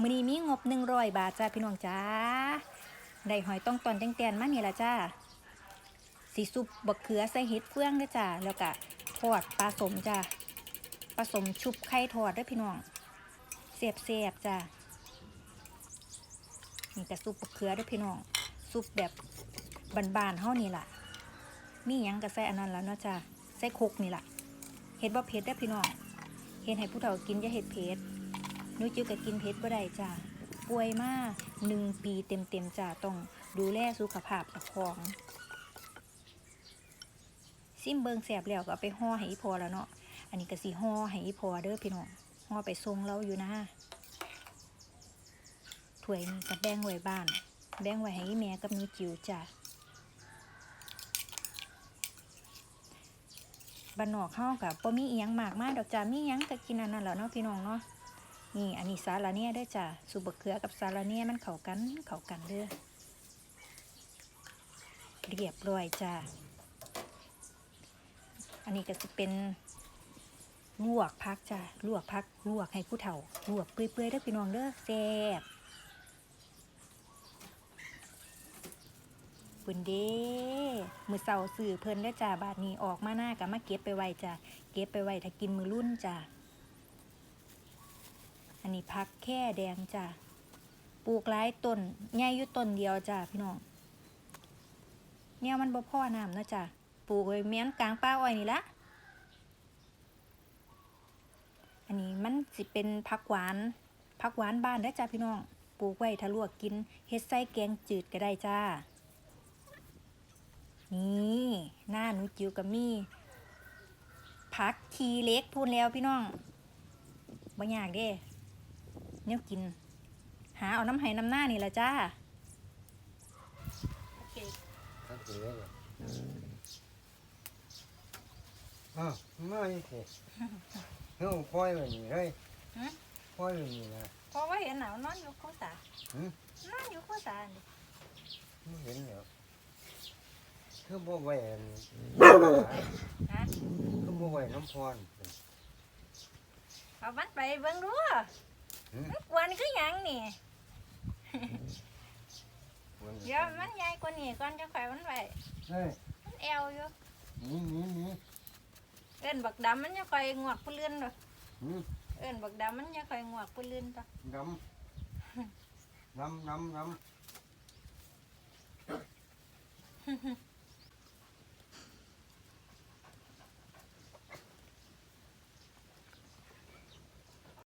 มื้อนี้มีงบ100บาทจ้าพี่น้องจ้าได้หอยต้องตอนแตงๆมานี่ล่ะจ้าสีซุปบักเขือใส่เห็ดเฟืองด้อจ้าแล้วก็ทอดปลาสมจ้าปลาสมชุบไข่ทอดด้อพี่น้องเสียบเสียบๆจ้านี่แต่ซุปบักเขือด้อพี่น้องซุปแบบบานๆเฮานี่ล่ะ มียังก็ใส่อันนั้นแล้วเนาะจ้าใส่ครกนี่ล่ะเห็ดบ่เผ็ดด้อพี่น้องเฮ็ดให้ผู้เฒ่ากินอย่าเฮ็ดเผ็ด หนูจิ๋วก็กินเผ็ดบ่ได้จ้าป่วยมาหนึ่งปีเต็มๆจ้าต้องดูแลสุขภาพเจ้าของซิมเบิงแสบแล้วก็ไปห่อให้อีพอแล้วเนาะ อันนี้ก็สิห่อให้อีพอเด้อพี่น้องห่อไปส่งเราอยู่นะถ้วยนี้ก็แบ่งไว้บ้าน แบ่งไว้ให้แม่กับนูจิ๋วจ้าบ้านนอกเฮากับบ่มีอีหยังมากมายดอกจ้ามีหยังก็กินอันนั้นแหล้วเนาะพี่น้องเนาะ นี่อันนี้สาลาเนี่ยได้อจ้ะสูบะเขือกับสาลาเนี่ยมันเข้ากันเข้ากันเด้อเรียบร้อยจ้ะอันนี้ก็จะเป็นลวกพักจ้ะลวกพักลวกให้ผู้เฒ่าลวกเปื่อยๆเด้พี่น้องเด้อแซ่บปุ่นเด้มือเสาสื่อเพิ่นได้จ้าบาทนี้ออกมาหน้ากับมาเก็บไปไว้จ้ะเก็บไปไว้ถ้ากินมือรุ่นจ้ะ อันนี้พักแค่แดงจ้ะปลูกหลายต้นใหญ่อยู่ต้นเดียวจ้ะพี่น้องเนี่ยมันบ่พ่อน้ำนะจ้ะปลูกไว้เมียนกลางป่าอ้อยนี่ละอันนี้มันสิเป็นผักหวานผักหวานบ้านได้จ้ะพี่น้องปลูกไว้ถ้าลวกกินเฮ็ดไส้แกงจืดก็ได้จ้า นี่หน้าหนูจิ๋วกับมี่ผักทีเล็กพูนแล้วพี่น้องบ่ยากเด้ เนี่ยกิน หาเอาน้ำไห้น้ำหน้านี่แหละจ้าโอเคครับถือได้เลยอ้าวมาอีกทีเฮ้ยปล่อยไว้นี่เฮ้ยฮะปล่อยไว้นี่นะพอว่าเห็นหนาวนอนอยู่ข้างตาหืมนอนอยู่ข้างตานี่ไม่เห็นเหรอคือบ่ไว้อันฮะคือบ่ไว้น้ำพรเอามันไปเบิ่งดูหื มมันกวนคือหยังนี่มันเดี๋ยวมันใหญ่กว่านี่ก่อนจะข่อยมันไว้เฮ้ยมันแอวอยู่หนี่นี่นี่เอิ้นบักดำมันจะข่อยงวกปื้ลื่นดอกหืมเอิ้นบักดำมันจะข่อยงวกปื้ลื่นดอกดำดำดำดำ